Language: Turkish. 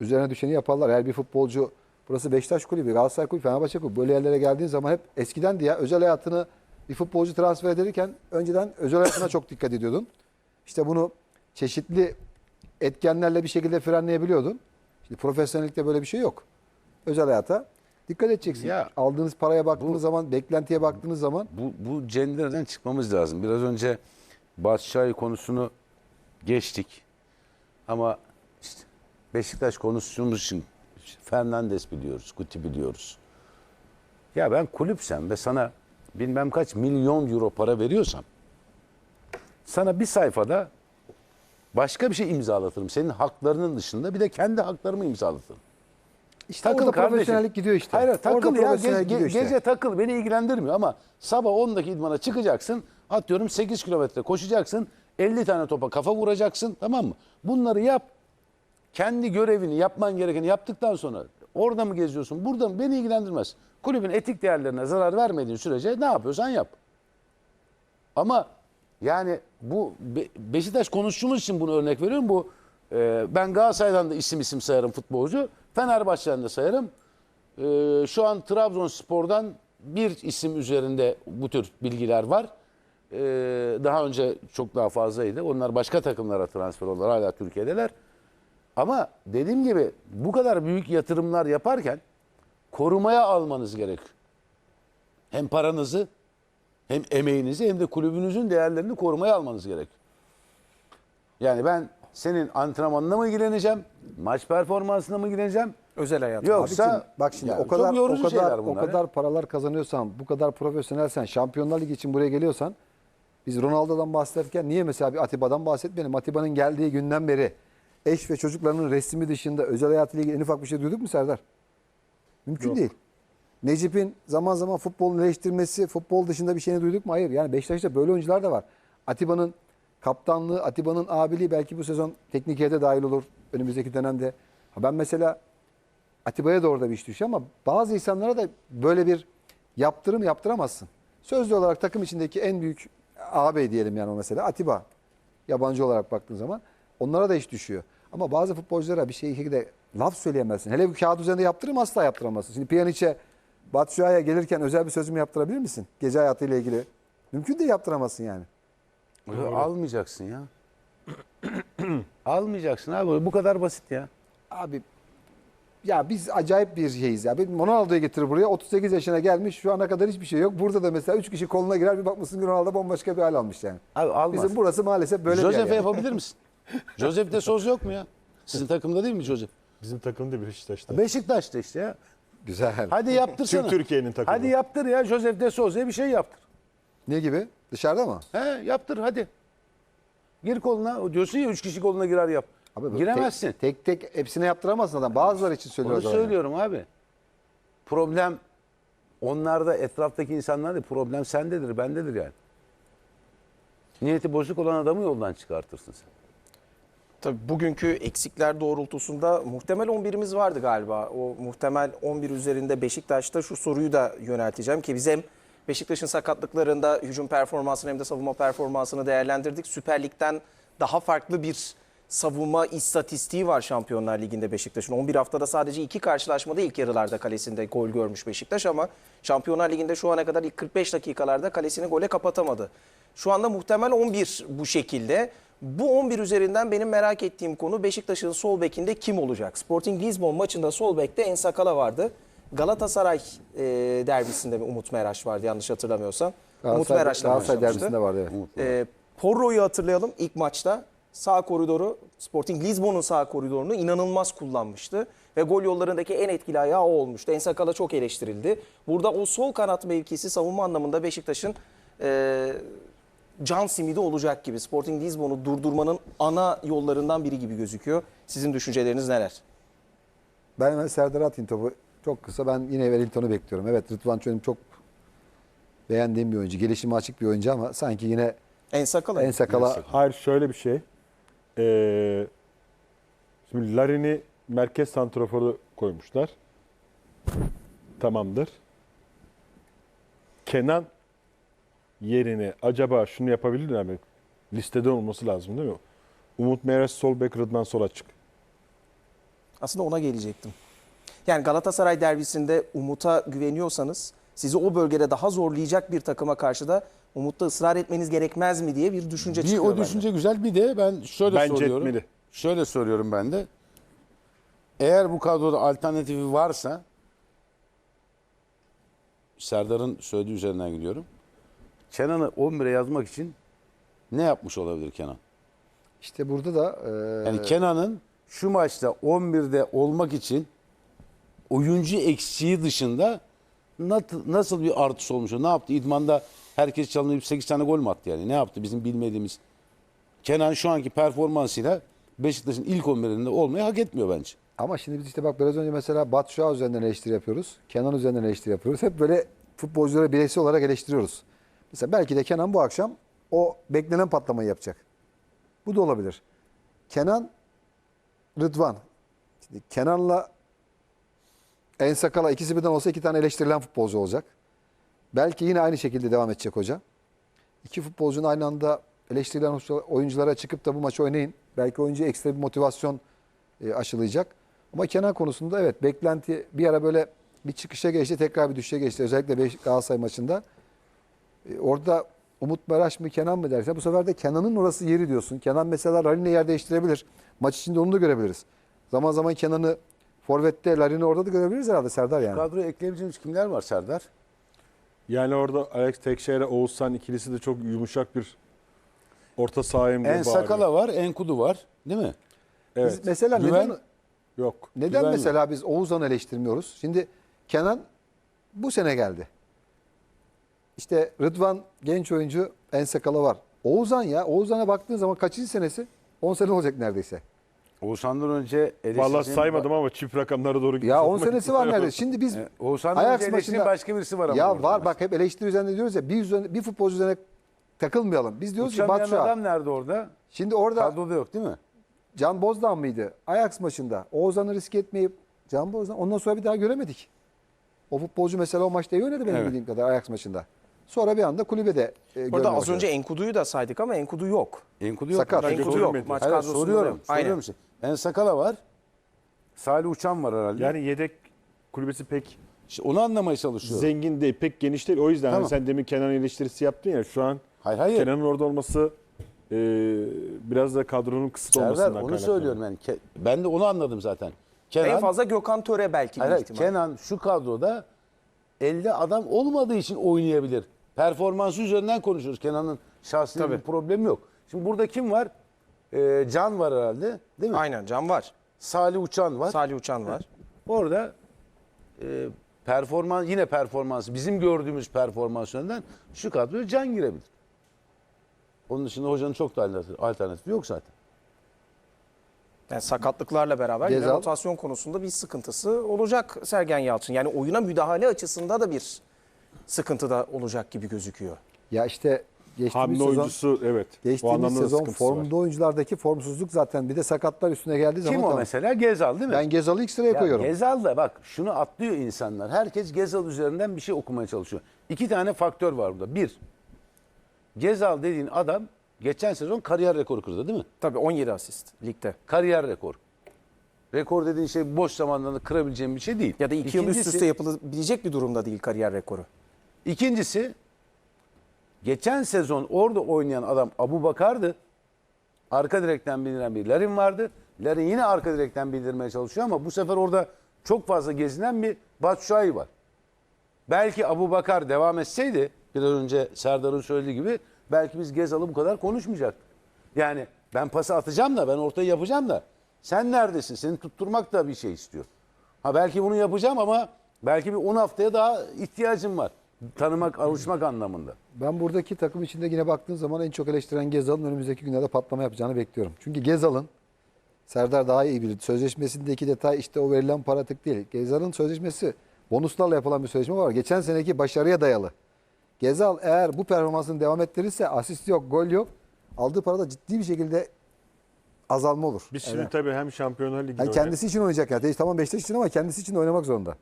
üzerine düşeni yaparlar. Eğer bir futbolcu burası Beşiktaş kulübü, Galatasaray kulübü, Fenerbahçe kulübü böyle yerlere geldiğin zaman hep eskiden diye özel hayatını bir futbolcu transfer ederken önceden özel hayatına çok dikkat ediyordun. İşte bunu çeşitli etkenlerle bir şekilde frenleyebiliyordun. Şimdi profesyonellikte böyle bir şey yok. Özel hayata dikkat edeceksin. Ya, Aldığınız paraya baktığınız zaman, beklentiye baktığınız zaman Bu, bu cendereden çıkmamız lazım. Biraz önce Batshuayi konusunu geçtik. Ama Beşiktaş konuştuğumuz için Fernandes biliyoruz, Guti biliyoruz. Ya ben kulüpsem ve sana bilmem kaç milyon euro para veriyorsam sana bir sayfada başka bir şey imzalatırım. Senin haklarının dışında bir de kendi haklarımı imzalatırım. işte orada profesyonellik gidiyor işte. Hayır takıl Orada ya. Ge- ge- işte. Gece takıl beni ilgilendirmiyor ama sabah 10'daki idmana çıkacaksın. Atıyorum 8 kilometre koşacaksın. 50 tane topa kafa vuracaksın tamam mı? Bunları yap. Kendi görevini yapman gerekeni yaptıktan sonra orada mı geziyorsun burada mı beni ilgilendirmez. Kulübün etik değerlerine zarar vermediğin sürece ne yapıyorsan yap. Ama yani bu Be- Beşiktaş konuştuğumuz için bunu örnek veriyorum. Bu e, ben Galatasaray'dan da isim isim sayarım futbolcu. Fenerbahçe'den de sayarım. E, şu an Trabzonspor'dan bir isim üzerinde bu tür bilgiler var. E, daha önce çok daha fazlaydı. Onlar başka takımlara transfer oldular. Hala Türkiye'deler. Ama dediğim gibi bu kadar büyük yatırımlar yaparken korumaya almanız gerek. Hem paranızı hem emeğinizi hem de kulübünüzün değerlerini korumaya almanız gerek. Yani ben senin antrenmanına mı ilgileneceğim, maç performansına mı ilgileneceğim? Özel hayat. Yoksa Abicim, bak şimdi Yani o kadar o kadar o kadar ya. paralar kazanıyorsan, bu kadar profesyonelsen, Şampiyonlar Ligi için buraya geliyorsan biz Ronaldo'dan bahsederken niye mesela bir Atiba'dan bahsetmeyelim? Atiba'nın geldiği günden beri eş ve çocuklarının resmi dışında özel hayatıyla ilgili en ufak bir şey duyduk mu Serdar? Mümkün değil. Necip'in zaman zaman futbolun eleştirmesi, futbol dışında bir şeyini duyduk mu? Hayır. Yani Beşiktaş'ta böyle oyuncular da var. Atiba'nın kaptanlığı, Atiba'nın abiliği belki bu sezon teknik heyete dahil olur önümüzdeki dönemde. Ha Ben mesela Atiba'ya da orada bir iş düşüyor ama bazı insanlara da böyle bir yaptırım yaptıramazsın. Sözlü olarak takım içindeki en büyük ağabey diyelim yani o mesela Atiba. Yabancı olarak baktığın zaman onlara da iş düşüyor. Ama bazı futbolculara bir şey şekilde laf söyleyemezsin. Hele bir kağıt üzerinde yaptırım asla yaptıramazsın. Şimdi Pjanic'e Batshuayi'ye gelirken özel bir sözüm yaptırabilir misin? Gece hayatıyla ilgili. Mümkün değil yaptıramazsın yani. Almayacaksın ya. Almayacaksın abi. Bu kadar basit ya. Abi ya biz acayip bir şeyiz ya. Bir Ronaldo'yu getir buraya. 38 yaşına gelmiş. Şu ana kadar hiçbir şey yok. Burada da mesela 3 kişi koluna girer bir bakmışsın Ronaldo bambaşka bir hal almış yani. Abi almaz. Bizim burası maalesef böyle bir yer. Yani. yapabilir misin? Josef de Söz yok mu ya? Sizin takımda değil mi Josef? Bizim takım da Beşiktaş'ta. Beşiktaş'ta işte ya. Güzel. Hadi yaptırsana. Tüm Türkiye'nin takımı. Hadi yaptır ya Josef de Souza'ya bir şey yaptır. Ne gibi? Dışarıda mı? He yaptır hadi. Gir koluna. Diyorsun ya üç kişi koluna girer yap. Abi Giremezsin. Tek, tek tek hepsine yaptıramazsın adam. Bazıları için Onu söylüyoruz. ama. söylüyorum abi. Problem onlarda etraftaki insanlar değil. Problem sendedir, bendedir yani. Niyeti bozuk olan adamı yoldan çıkartırsın sen. Tabii bugünkü eksikler doğrultusunda muhtemel 11'imiz vardı galiba. O muhtemel 11 üzerinde Beşiktaş'ta şu soruyu da yönelteceğim ki biz hem Beşiktaş'ın sakatlıklarında hücum performansını hem de savunma performansını değerlendirdik. Süper Lig'den daha farklı bir savunma istatistiği var Şampiyonlar Ligi'nde Beşiktaş'ın. 11 haftada sadece iki karşılaşmada ilk yarılarda kalesinde gol görmüş Beşiktaş ama Şampiyonlar Ligi'nde şu ana kadar ilk 45 dakikalarda kalesini gole kapatamadı. Şu anda muhtemel 11 bu şekilde. Bu 11 üzerinden benim merak ettiğim konu Beşiktaş'ın sol bekinde kim olacak? Sporting Lisbon maçında sol bekte Ensakala vardı. Galatasaray e, derbisinde mi Umut Meraş vardı yanlış hatırlamıyorsam. Umut Meraş'la Galatasaray derbisinde vardı evet. E, Porro'yu hatırlayalım ilk maçta. Sağ koridoru Sporting Lisbon'un sağ koridorunu inanılmaz kullanmıştı. Ve gol yollarındaki en etkili ayağı o olmuştu. Ensakala çok eleştirildi. Burada o sol kanat mevkisi savunma anlamında Beşiktaş'ın e, can simidi olacak gibi. Sporting Lisbon'u durdurmanın ana yollarından biri gibi gözüküyor. Sizin düşünceleriniz neler? Ben hemen Serdar'a atayım topu. Çok kısa. Ben yine Wellington'u bekliyorum. Evet Rıdvan Çönim çok beğendiğim bir oyuncu. Gelişimi açık bir oyuncu ama sanki yine Ensakala. en sakala Hayır şöyle bir şey. Ee, şimdi Larin'i merkez santraforu koymuşlar. Tamamdır. Kenan yerine acaba şunu yapabilir mi? Listede olması lazım değil mi? Umut Meraş sol bek Rıdvan sol açık. Aslında ona gelecektim. Yani Galatasaray derbisinde Umut'a güveniyorsanız sizi o bölgede daha zorlayacak bir takıma karşı da Umut'ta ısrar etmeniz gerekmez mi diye bir düşünce Bir çıkıyor o bende. düşünce güzel bir de ben şöyle Bence soruyorum. etmeli. Şöyle soruyorum ben de. Eğer bu kadroda alternatifi varsa Serdar'ın söylediği üzerinden gidiyorum. Kenan'ı 11'e yazmak için ne yapmış olabilir Kenan? İşte burada da e, Yani Kenan'ın şu maçta 11'de olmak için oyuncu eksiği dışında nasıl bir artış olmuş? Ne yaptı? İdman'da herkes çalınıp 8 tane gol mü attı yani? Ne yaptı bizim bilmediğimiz? Kenan şu anki performansıyla Beşiktaş'ın ilk 11'inde olmayı hak etmiyor bence. Ama şimdi biz işte bak biraz önce mesela Batu Şah üzerinden eleştiri yapıyoruz. Kenan üzerinden eleştiri yapıyoruz. Hep böyle futbolcuları bireysel olarak eleştiriyoruz. Mesela belki de Kenan bu akşam o beklenen patlamayı yapacak. Bu da olabilir. Kenan, Rıdvan. Şimdi Kenan'la Ensakala ikisi birden olsa iki tane eleştirilen futbolcu olacak. Belki yine aynı şekilde devam edecek hoca. İki futbolcunun aynı anda eleştirilen oyunculara çıkıp da bu maçı oynayın. Belki oyuncu ekstra bir motivasyon e, aşılayacak. Ama Kenan konusunda evet beklenti bir ara böyle bir çıkışa geçti tekrar bir düşüşe geçti. Özellikle Galatasaray maçında. E, orada Umut Meraş mı Kenan mı dersen bu sefer de Kenan'ın orası yeri diyorsun. Kenan mesela Larin'le yer değiştirebilir. Maç içinde onu da görebiliriz. Zaman zaman Kenan'ı Forvet'te Larin'i orada da görebiliriz herhalde Serdar yani. Kadroya ekleyebileceğimiz kimler var Serdar? Yani orada Alex Tekşehir'e Oğuzhan ikilisi de çok yumuşak bir orta diye En. Sakala var, Enkudu var. Değil mi? Evet. Biz mesela Güven- neden Yok. Neden Güven mesela biz Oğuzhan'ı eleştirmiyoruz? Şimdi Kenan bu sene geldi. İşte Rıdvan genç oyuncu en sakala var. Oğuzhan ya Oğuzhan'a baktığın zaman kaçıncı senesi? 10 sene olacak neredeyse. Oğuzhan'dan önce Vallahi eleştirdiğim- saymadım ama çift rakamlara doğru Ya 10 gitmek senesi var neredeyse. Şimdi biz E, Oğuzhan'dan Ajax önce maçında başka birisi var ama. ya var bak hep eleştiri üzerinde diyoruz ya bir, üzerine, bir futbolcu üzerine takılmayalım. Biz diyoruz ki Uçamayan Batu Şah. adam nerede orada? Şimdi orada Kadroda yok değil mi? Can Bozdağ mıydı? Ajax maçında. Oğuzhan'ı risk etmeyip Can Bozdağ ondan sonra bir daha göremedik. O futbolcu mesela o maçta iyi oynadı benim Evet. bildiğim kadar Ajax maçında. Sonra bir anda kulübede e, görmeye az başladı. önce Enkudu'yu da saydık ama Enkudu yok. Enkudu yok. Sakat. Enkudu yok. Maç Hayır, kadrosunda soruyorum. yok. Aynen. Soruyorum. işte. En Sakala var. Salih Uçan var herhalde. Yani yedek kulübesi pek İşte onu anlamaya çalışıyorum. zengin değil, pek geniş değil. O yüzden hani Tamam. sen demin Kenan eleştirisi yaptın ya şu an Hayır hayır. Kenan'ın orada olması e, biraz da kadronun kısıtlı Serdar olmasından onu söylüyorum yani. Ke- Ben de onu anladım zaten. Kenan, En fazla Gökhan Töre belki hayır, ihtimal. Kenan şu kadroda elde adam olmadığı için oynayabilir. Performansı üzerinden konuşuyoruz. Kenan'ın şahsi bir problemi yok. Şimdi burada kim var? Ee, Can var herhalde değil mi? Aynen Can var. Salih Uçan var. Salih Uçan var. Orada e, performans yine performans bizim gördüğümüz performans yönünden şu kadroya can girebilir. Onun dışında hocanın çok da alternatifi, alternatifi yok zaten. Yani sakatlıklarla beraber yine rotasyon konusunda bir sıkıntısı olacak Sergen Yalçın. Yani oyuna müdahale açısında da bir sıkıntı da olacak gibi gözüküyor. Ya işte geçtiğimiz Hamle sezon, oyuncusu evet. geçtiğimiz sezon formda var. oyunculardaki formsuzluk zaten bir de sakatlar üstüne geldiği zaman Kim o tamam. mesela? Gezal değil mi? Ben Gezal'ı ilk sıraya Ya koyuyorum. Gezal da bak şunu atlıyor insanlar. Herkes Gezal üzerinden bir şey okumaya çalışıyor. İki tane faktör var burada. Bir, Gezal dediğin adam geçen sezon kariyer rekoru kırdı değil mi? Tabii 17 asist ligde. Kariyer rekor. Rekor dediğin şey boş zamanlarında kırabileceğin bir şey değil. Ya da 2 yıl üst İkincisi- üste yapılabilecek bir durumda değil kariyer rekoru. İkincisi geçen sezon orada oynayan adam Abu Bakar'dı. Arka direkten bildiren bir Larin vardı. Larin yine arka direkten bildirmeye çalışıyor ama bu sefer orada çok fazla gezinen bir Batshuayi var. Belki Abu Bakar devam etseydi biraz önce Serdar'ın söylediği gibi belki biz Gezal'ı bu kadar konuşmayacaktık. Yani ben pası atacağım da ben ortayı yapacağım da sen neredesin? Seni tutturmak da bir şey istiyor. Ha belki bunu yapacağım ama belki bir 10 haftaya daha ihtiyacım var. Tanımak, alışmak anlamında. Ben buradaki takım içinde yine baktığın zaman en çok eleştiren Gezal'ın önümüzdeki günlerde patlama yapacağını bekliyorum. Çünkü Gezal'ın Serdar daha iyi bilir. Sözleşmesindeki detay işte o verilen para tık değil. Gezal'ın sözleşmesi bonuslarla yapılan bir sözleşme var. Geçen seneki başarıya dayalı. Gezal eğer bu performansını devam ettirirse asist yok, gol yok. Aldığı para da ciddi bir şekilde azalma olur. Biz şimdi tabii hem Şampiyonlar Ligi'nde Yani kendisi için oynayacak yani. Tamam Beşiktaş için ama kendisi için de oynamak zorunda.